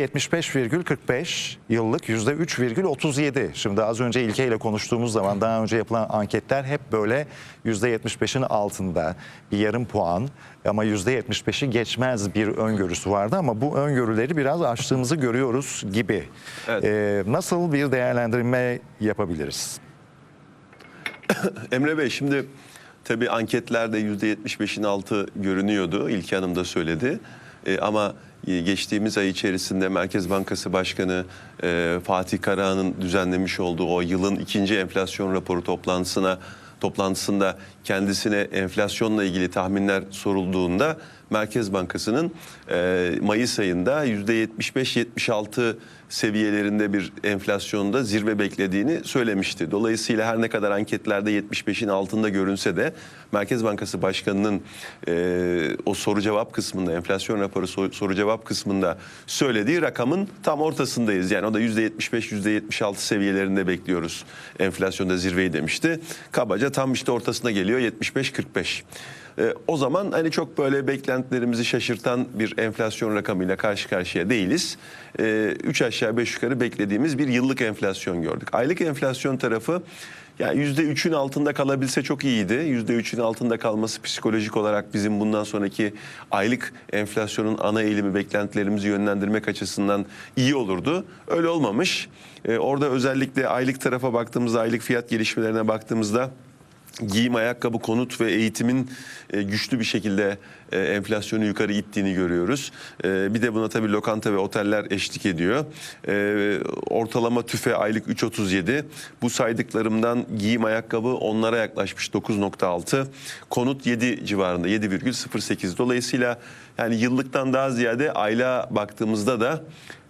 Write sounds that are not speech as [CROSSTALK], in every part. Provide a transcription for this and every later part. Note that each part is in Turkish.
75,45 yıllık %3,37. Şimdi az önce İlke ile konuştuğumuz zaman daha önce yapılan anketler hep böyle %75'in altında bir yarım puan ama %75'i geçmez bir öngörüsü vardı ama bu öngörüleri biraz aştığımızı görüyoruz gibi. Evet. Ee, nasıl bir değerlendirme yapabiliriz? [COUGHS] Emre Bey şimdi tabii anketlerde %75'in altı görünüyordu. İlki Hanım da söyledi. E, ama geçtiğimiz ay içerisinde Merkez Bankası Başkanı e, Fatih Karahan'ın düzenlemiş olduğu o yılın ikinci enflasyon raporu toplantısına toplantısında kendisine enflasyonla ilgili tahminler sorulduğunda Merkez Bankası'nın e, Mayıs ayında %75-76 seviyelerinde bir enflasyonda zirve beklediğini söylemişti. Dolayısıyla her ne kadar anketlerde 75'in altında görünse de Merkez Bankası Başkanı'nın e, o soru cevap kısmında, enflasyon raporu soru, soru cevap kısmında söylediği rakamın tam ortasındayız. Yani o da %75-%76 seviyelerinde bekliyoruz enflasyonda zirveyi demişti. Kabaca tam işte ortasına geliyor 75-45. E, o zaman hani çok böyle beklentilerimizi şaşırtan bir enflasyon rakamıyla karşı karşıya değiliz. 3 aşağı 5 yukarı beklediğimiz bir yıllık enflasyon gördük. Aylık enflasyon tarafı yani %3'ün altında kalabilse çok iyiydi. %3'ün altında kalması psikolojik olarak bizim bundan sonraki aylık enflasyonun ana eğilimi beklentilerimizi yönlendirmek açısından iyi olurdu. Öyle olmamış. E, orada özellikle aylık tarafa baktığımızda, aylık fiyat gelişmelerine baktığımızda giyim, ayakkabı, konut ve eğitimin e, güçlü bir şekilde e, enflasyonu yukarı ittiğini görüyoruz. E, bir de buna tabii lokanta ve oteller eşlik ediyor. E, ortalama tüfe aylık 3.37. Bu saydıklarımdan giyim, ayakkabı onlara yaklaşmış 9.6. Konut 7 civarında 7,08. Dolayısıyla yani yıllıktan daha ziyade aylığa baktığımızda da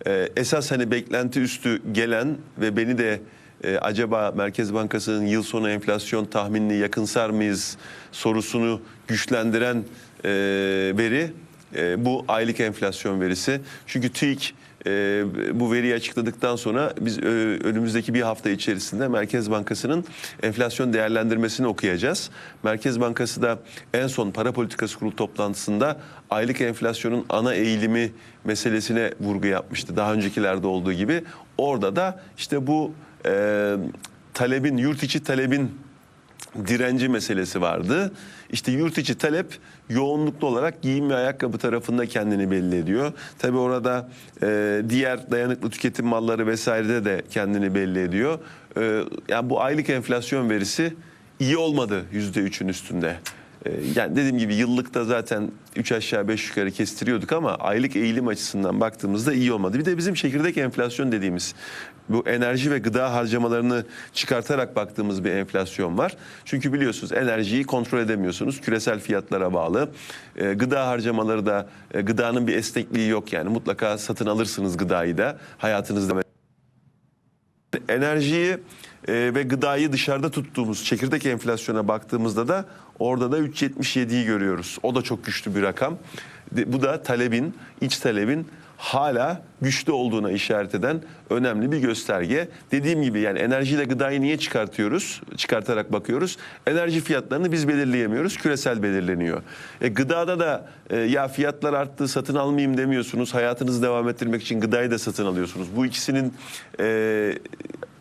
e, esas hani beklenti üstü gelen ve beni de e, acaba Merkez Bankası'nın yıl sonu enflasyon tahminini yakınsar mıyız sorusunu güçlendiren e, veri e, bu aylık enflasyon verisi. Çünkü TÜİK e, bu veriyi açıkladıktan sonra biz e, önümüzdeki bir hafta içerisinde Merkez Bankası'nın enflasyon değerlendirmesini okuyacağız. Merkez Bankası da en son para politikası kurulu toplantısında aylık enflasyonun ana eğilimi meselesine vurgu yapmıştı. Daha öncekilerde olduğu gibi. Orada da işte bu e, talebin, yurt içi talebin direnci meselesi vardı. İşte yurt içi talep yoğunluklu olarak giyim ve ayakkabı tarafında kendini belli ediyor. Tabii orada e, diğer dayanıklı tüketim malları vesairede de kendini belli ediyor. E, yani bu aylık enflasyon verisi iyi olmadı yüzde üçün üstünde. E, yani dediğim gibi yıllıkta zaten 3 aşağı 5 yukarı kestiriyorduk ama aylık eğilim açısından baktığımızda iyi olmadı. Bir de bizim çekirdek enflasyon dediğimiz bu enerji ve gıda harcamalarını çıkartarak baktığımız bir enflasyon var. Çünkü biliyorsunuz enerjiyi kontrol edemiyorsunuz. Küresel fiyatlara bağlı. E, gıda harcamaları da e, gıdanın bir esnekliği yok yani. Mutlaka satın alırsınız gıdayı da hayatınızda. Enerjiyi e, ve gıdayı dışarıda tuttuğumuz çekirdek enflasyona baktığımızda da orada da 3.77'yi görüyoruz. O da çok güçlü bir rakam. Bu da talebin, iç talebin hala güçlü olduğuna işaret eden önemli bir gösterge. Dediğim gibi yani enerjiyle gıdayı niye çıkartıyoruz? Çıkartarak bakıyoruz. Enerji fiyatlarını biz belirleyemiyoruz. Küresel belirleniyor. E, gıdada da e, ya fiyatlar arttı satın almayayım demiyorsunuz. Hayatınızı devam ettirmek için gıdayı da satın alıyorsunuz. Bu ikisinin e,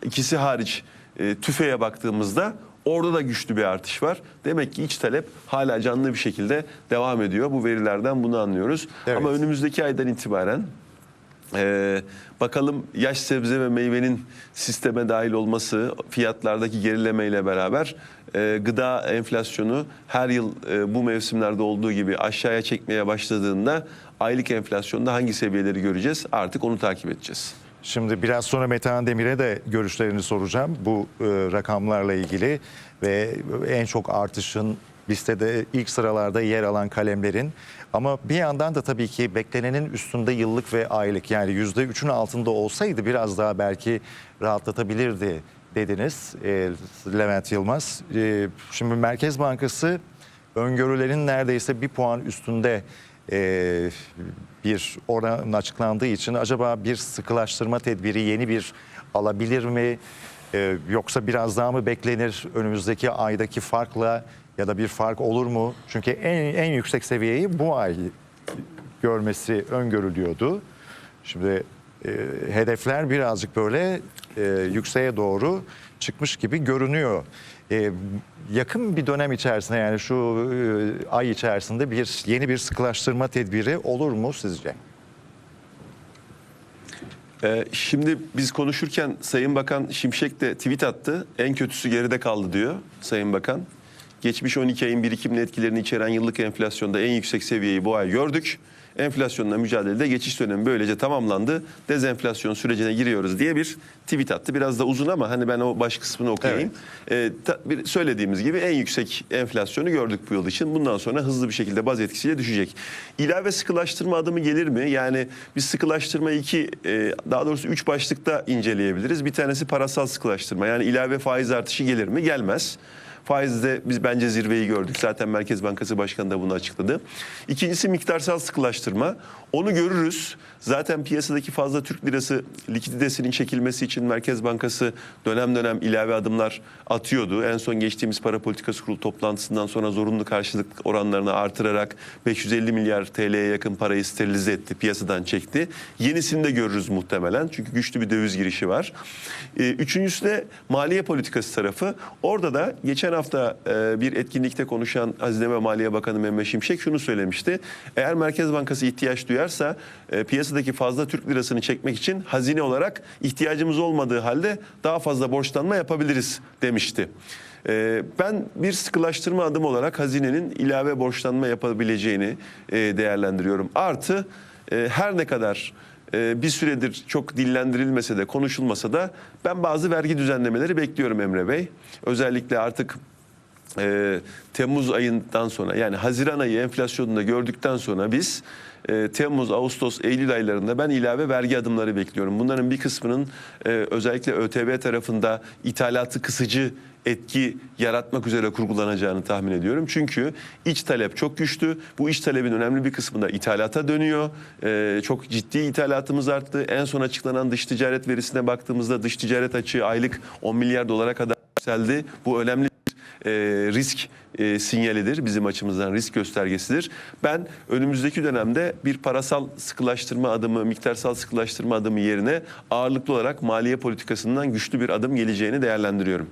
ikisi hariç e, tüfeğe baktığımızda orada da güçlü bir artış var. Demek ki iç talep hala canlı bir şekilde devam ediyor. Bu verilerden bunu anlıyoruz. Evet. Ama önümüzdeki aydan itibaren ee, bakalım yaş sebze ve meyvenin sisteme dahil olması fiyatlardaki gerilemeyle beraber e, gıda enflasyonu her yıl e, bu mevsimlerde olduğu gibi aşağıya çekmeye başladığında aylık enflasyonda hangi seviyeleri göreceğiz artık onu takip edeceğiz. Şimdi biraz sonra Metehan Demir'e de görüşlerini soracağım bu e, rakamlarla ilgili ve en çok artışın listede ilk sıralarda yer alan kalemlerin ama bir yandan da tabii ki beklenenin üstünde yıllık ve aylık yani yüzde üçün altında olsaydı biraz daha belki rahatlatabilirdi dediniz e, Levent Yılmaz. E, şimdi Merkez Bankası öngörülerin neredeyse bir puan üstünde e, bir oran açıklandığı için acaba bir sıkılaştırma tedbiri yeni bir alabilir mi? E, yoksa biraz daha mı beklenir önümüzdeki aydaki farkla ya da bir fark olur mu? Çünkü en, en yüksek seviyeyi bu ay görmesi öngörülüyordu. Şimdi hedefler birazcık böyle e, yükseğe doğru çıkmış gibi görünüyor. E, yakın bir dönem içerisinde yani şu e, ay içerisinde bir yeni bir sıkılaştırma tedbiri olur mu sizce? Ee, şimdi biz konuşurken Sayın Bakan Şimşek de tweet attı. En kötüsü geride kaldı diyor Sayın Bakan. Geçmiş 12 ayın birikimli etkilerini içeren yıllık enflasyonda en yüksek seviyeyi bu ay gördük. Enflasyonla mücadelede geçiş dönemi böylece tamamlandı. Dezenflasyon sürecine giriyoruz diye bir tweet attı. Biraz da uzun ama hani ben o baş kısmını okuyayım. Ee, ta- bir- söylediğimiz gibi en yüksek enflasyonu gördük bu yıl için. Bundan sonra hızlı bir şekilde baz etkisiyle düşecek. İlave sıkılaştırma adımı gelir mi? Yani biz sıkılaştırma iki, e, daha doğrusu üç başlıkta inceleyebiliriz. Bir tanesi parasal sıkılaştırma. Yani ilave faiz artışı gelir mi? Gelmez. Faizde biz bence zirveyi gördük. Zaten Merkez Bankası Başkanı da bunu açıkladı. İkincisi miktarsal sıkılaştırma. Onu görürüz. Zaten piyasadaki fazla Türk lirası likiditesinin çekilmesi için Merkez Bankası dönem dönem ilave adımlar atıyordu. En son geçtiğimiz para politikası kurulu toplantısından sonra zorunlu karşılık oranlarını artırarak 550 milyar TL'ye yakın parayı sterilize etti, piyasadan çekti. Yenisini de görürüz muhtemelen çünkü güçlü bir döviz girişi var. Ee, Üçüncüsü de maliye politikası tarafı. Orada da geçen hafta e, bir etkinlikte konuşan Hazine ve Maliye Bakanı Mehmet Şimşek şunu söylemişti. Eğer Merkez Bankası ihtiyaç duyarsa e, piyasadaki fazla Türk lirasını çekmek için hazine olarak ihtiyacımız olmadığı halde daha fazla borçlanma yapabiliriz demişti. E, Ben bir sıkılaştırma adımı olarak hazinenin ilave borçlanma yapabileceğini değerlendiriyorum. Artı her ne kadar bir süredir çok dillendirilmese de konuşulmasa da ben bazı vergi düzenlemeleri bekliyorum Emre Bey. Özellikle artık e, Temmuz ayından sonra yani Haziran ayı enflasyonunda gördükten sonra biz e, Temmuz, Ağustos, Eylül aylarında ben ilave vergi adımları bekliyorum. Bunların bir kısmının e, özellikle ÖTV tarafında ithalatı kısıcı etki yaratmak üzere kurgulanacağını tahmin ediyorum. Çünkü iç talep çok güçlü. Bu iç talebin önemli bir kısmı da ithalata dönüyor. Ee, çok ciddi ithalatımız arttı. En son açıklanan dış ticaret verisine baktığımızda dış ticaret açığı aylık 10 milyar dolara kadar yükseldi. Bu önemli e, risk e, sinyalidir. Bizim açımızdan risk göstergesidir. Ben önümüzdeki dönemde bir parasal sıkılaştırma adımı, miktarsal sıkılaştırma adımı yerine ağırlıklı olarak maliye politikasından güçlü bir adım geleceğini değerlendiriyorum.